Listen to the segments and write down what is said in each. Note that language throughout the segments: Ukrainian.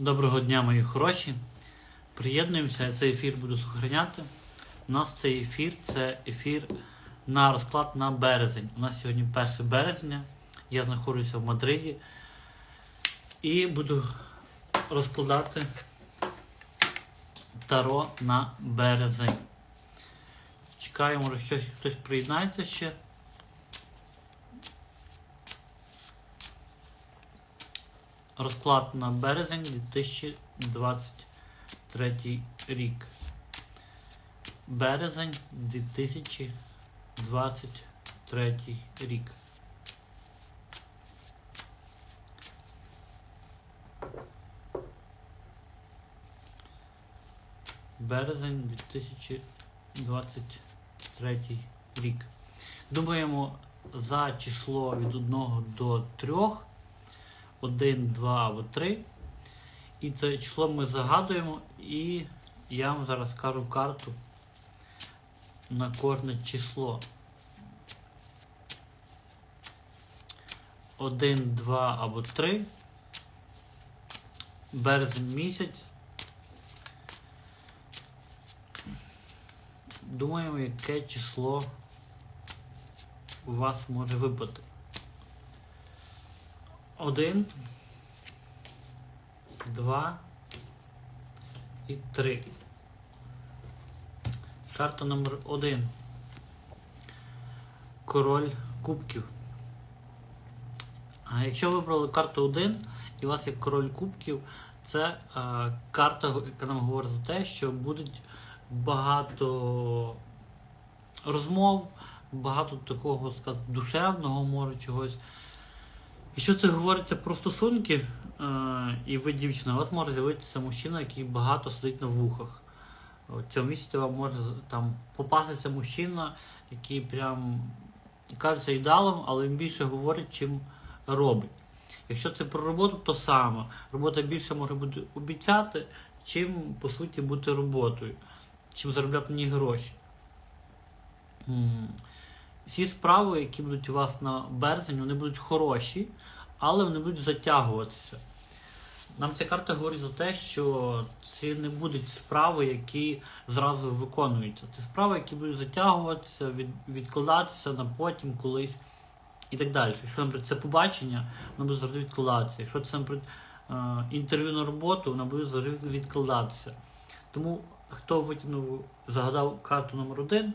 Доброго дня, мої хороші. Приєднуємося, цей ефір буду сохраняти. У нас цей ефір це ефір на розклад на березень. У нас сьогодні 1 березня. Я знаходжуся в Мадриді і буду розкладати таро на березень. Чекаю, може щось хтось приєднається ще. Розклад на березень 2023 рік. Березень 2023 рік. Березень 2023 рік. Думаємо за число від 1 до 3. 1, 2 або 3. І це число ми загадуємо, і я вам зараз кажу карту на кожне число. 1, 2 або 3. Березень місяць. Думаємо, яке число у вас може випадати. 1, 2 і 3. Карта номер 1. Король кубків. А якщо вибрали карту 1 і у вас є король кубків, це а, карта, яка нам говорить за те, що буде багато розмов, багато такого сказати, душевного може чогось. Якщо це говориться про стосунки, е, і ви дівчина, у вас може з'явитися мужчина, який багато сидить на вухах. Цього місяця вам може там попастися мужчина, який прям кажеться ідеалом, але він більше говорить, чим робить. Якщо це про роботу, то саме. Робота більше може бути обіцяти, чим по суті бути роботою, чим заробляти ній гроші. Всі справи, які будуть у вас на березень, вони будуть хороші, але вони будуть затягуватися. Нам ця карта говорить за те, що це не будуть справи, які зразу виконуються. Це справи, які будуть затягуватися, від, відкладатися на потім колись і так далі. Якщо, наприклад, це побачення, воно буде завжди відкладатися. Якщо це, наприклад, е, інтерв'ю на роботу, воно буде завжди відкладатися. Тому хто витягнув, загадав карту номер один,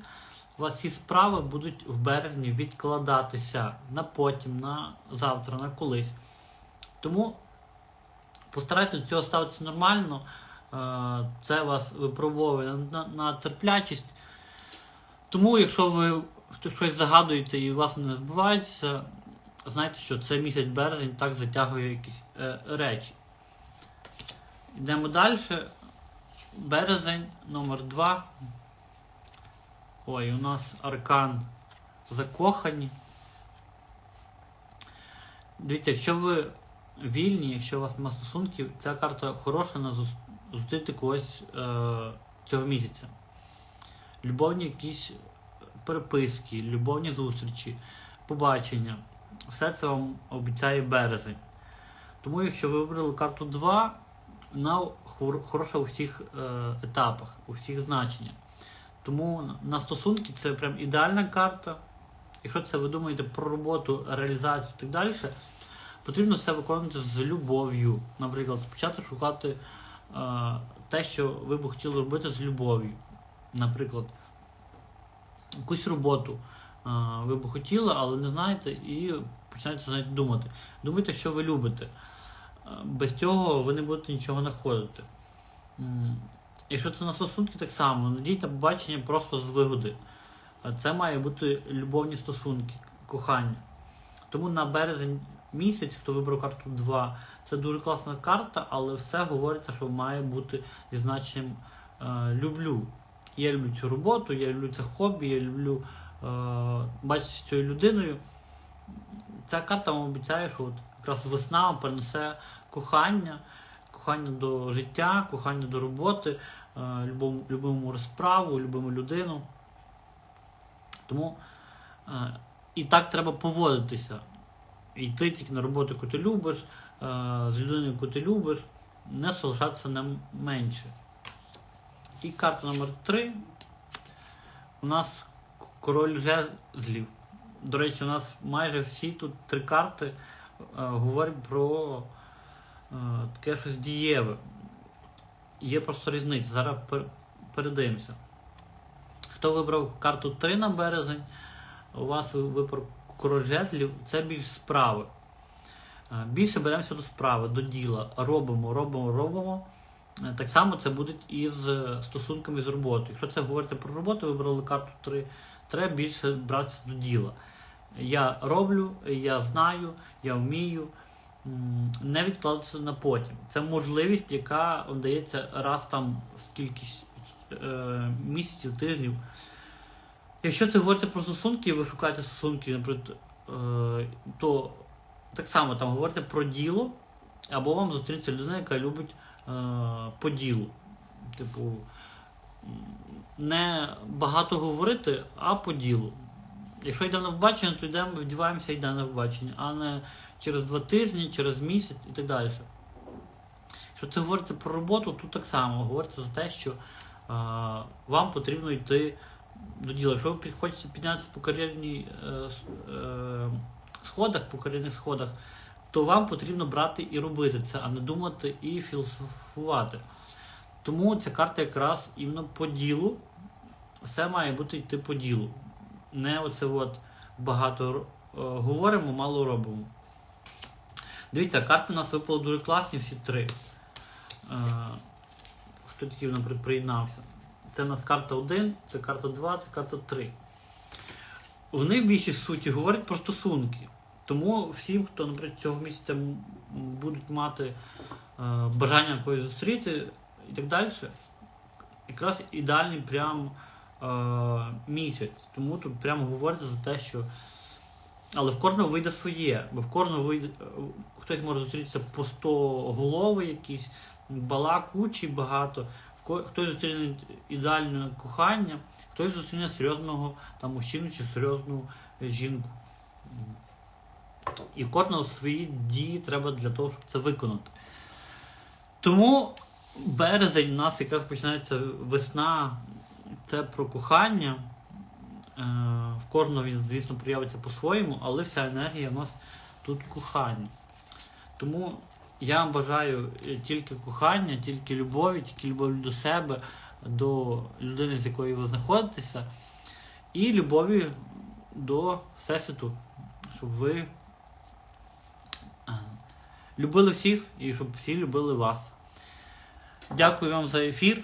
у вас ці справи будуть в березні відкладатися на потім, на завтра, на колись. Тому постарайтесь до цього ставитися нормально. Е, Це вас випробовує на, на терплячість. Тому, якщо ви щось загадуєте і у вас не збувається, знайте, що це місяць березень так затягує якісь е, речі. Йдемо далі. Березень номер 2 Ой, у нас аркан закохані. Дивіться, якщо ви вільні, якщо у вас немає стосунків, ця карта хороша на зустріти когось е, цього місяця. Любовні якісь переписки, любовні зустрічі, побачення. Все це вам обіцяє березень. Тому, якщо ви вибрали карту 2, вона хороша у всіх е, етапах, у всіх значеннях. Тому на стосунки це прям ідеальна карта. Якщо це ви думаєте про роботу, реалізацію і так далі, потрібно все виконувати з любов'ю. Наприклад, почати шукати е, те, що ви б хотіли робити з любов'ю. Наприклад, якусь роботу е, ви б хотіли, але не знаєте, і починаєте знаєте, думати. Думайте, що ви любите. Е, Без цього ви не будете нічого знаходити. Якщо це на стосунки, так само, надійте побачення просто з вигоди. Це має бути любовні стосунки, кохання. Тому на березень місяць, хто вибрав карту 2, це дуже класна карта, але все говориться, що має бути зі значенням е, люблю. Я люблю цю роботу, я люблю це хобі, я люблю е, бачитися з цією людиною. Ця карта вам обіцяє, що от якраз весна принесе кохання, кохання до життя, кохання до роботи, е, любому, розправу, любиму людину. Тому е, і так треба поводитися. Йти тільки на роботу, яку ти любиш, е, з людиною, яку ти любиш. не залишатися на менше. І карта номер 3 у нас король жезлів. До речі, у нас майже всі тут три карти говорять про таке щось дієве. Є просто різниця. Зараз пер- передивимося. Хто вибрав карту 3 на березень, у вас ви- король жезлів, це більш справи. Більше беремося до справи, до діла. Робимо, робимо, робимо. Е, Так само це буде і з е, стосунками з роботою. Якщо це говорити про роботу, вибрали карту 3, треба більше братися до діла. Я роблю, я знаю, я вмію. Не відкладатися на потім. Це можливість, яка дається раз там в скількись е, місяців, тижнів. Якщо це говорити про стосунки, ви шукаєте стосунки, наприклад, е, то так само там говорите про діло, або вам зустрінеться людина, яка любить е, по ділу. Типу, не багато говорити, а по ділу. Якщо йдемо на побачення, то йдемо, вдіваємося і йдемо на побачення, а не через два тижні, через місяць і так далі. Якщо це говориться про роботу, тут так само говориться за те, що е, вам потрібно йти до діла. Якщо ви хочете піднятися по кар'єрній е, е, сходах, по кар'єрних сходах, то вам потрібно брати і робити це, а не думати і філософувати. Тому ця карта якраз іменно по ділу, все має бути йти по ділу. Не оце от багато е, говоримо, мало робимо. Дивіться, карти у нас випали дуже класні, всі три. Е, Хто такий, наприклад, приєднався? Це у нас карта 1, це карта 2, це карта 3. Вони в більшій суті говорять про стосунки. Тому всім, хто, наприклад, цього місяця будуть мати е, бажання когось зустріти і так далі, якраз ідеальний прям місяць. Тому тут прямо говориться за те, що. Але в кожного вийде своє, бо в кожного вийде. е, Хтось може зустрітися по 100 голови якісь, балак, учі багато, хтось зустріне ідеальне кохання, хтось зустріне серйозного там, мужчину чи серйозну жінку. І в кожного свої дії треба для того, щоб це виконати. Тому березень у нас якраз починається весна, це про кохання. Е, В кожного він, звісно, проявиться по-своєму, але вся енергія в нас тут кохання. Тому я бажаю е, тільки кохання, тільки любові, тільки любові до себе, до людини, з якою ви знаходитеся, і любові до Всесвіту, щоб ви е, любили всіх і щоб всі любили вас. Дякую вам за ефір.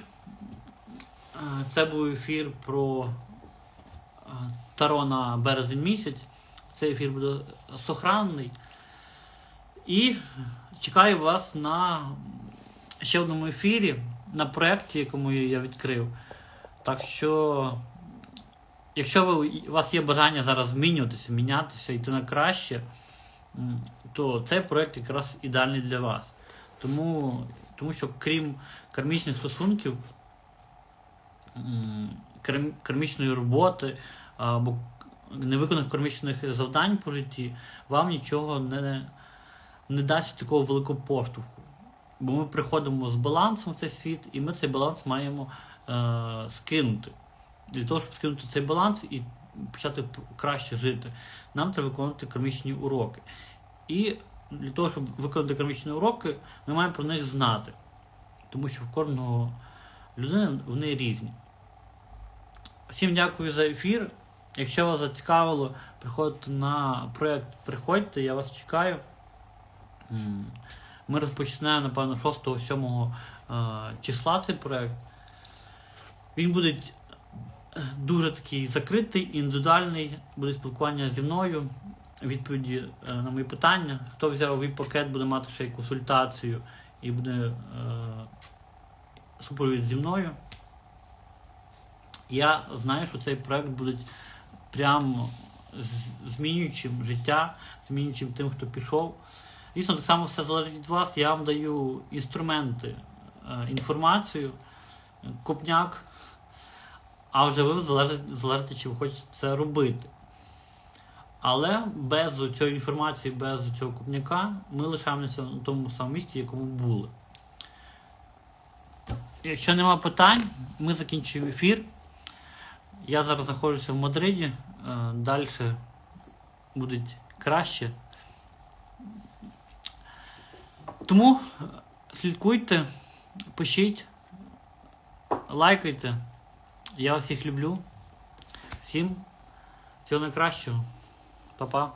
Це був ефір про Таро на березень місяць. Цей ефір буде сохранний. І чекаю вас на ще одному ефірі, на проєкті, якому я відкрив. Так що, якщо ви, у вас є бажання зараз змінюватися, мінятися, йти на краще, то цей проєкт якраз ідеальний для вас. Тому, тому що крім кармічних стосунків, кармічної роботи або невиконаних кармічних завдань по житті, вам нічого не, не дасть такого великого поштовху. Бо ми приходимо з балансом в цей світ, і ми цей баланс маємо е, скинути. Для того, щоб скинути цей баланс і почати краще жити, нам треба виконувати кармічні уроки. І для того, щоб виконати кармічні уроки, ми маємо про них знати. Тому що в кожного людини вони різні. Всім дякую за ефір. Якщо вас зацікавило, приходьте на проєкт, приходьте, я вас чекаю. Ми розпочинаємо, напевно, 6-7 е, числа цей проєкт. Він буде е, дуже такий закритий, індивідуальний, буде спілкування зі мною, відповіді е, на мої питання. Хто взяв пакет, буде мати ще й консультацію і буде супровід зі мною. Я знаю, що цей проект буде прям змінюючим життя, змінюючим тим, хто пішов. Дійсно, так само все залежить від вас. Я вам даю інструменти, е, інформацію, копняк, а вже ви залежите, чи ви хочете це робити. Але без цієї інформації, без цього копняка ми лишаємося на тому самому місці, якому були. Якщо нема питань, ми закінчимо ефір. Я зараз знаходжуся в Мадриді. Е, Далі буде краще. Тому слідкуйте, пишіть, лайкайте. Я всіх люблю. Всім всього найкращого. Па-па.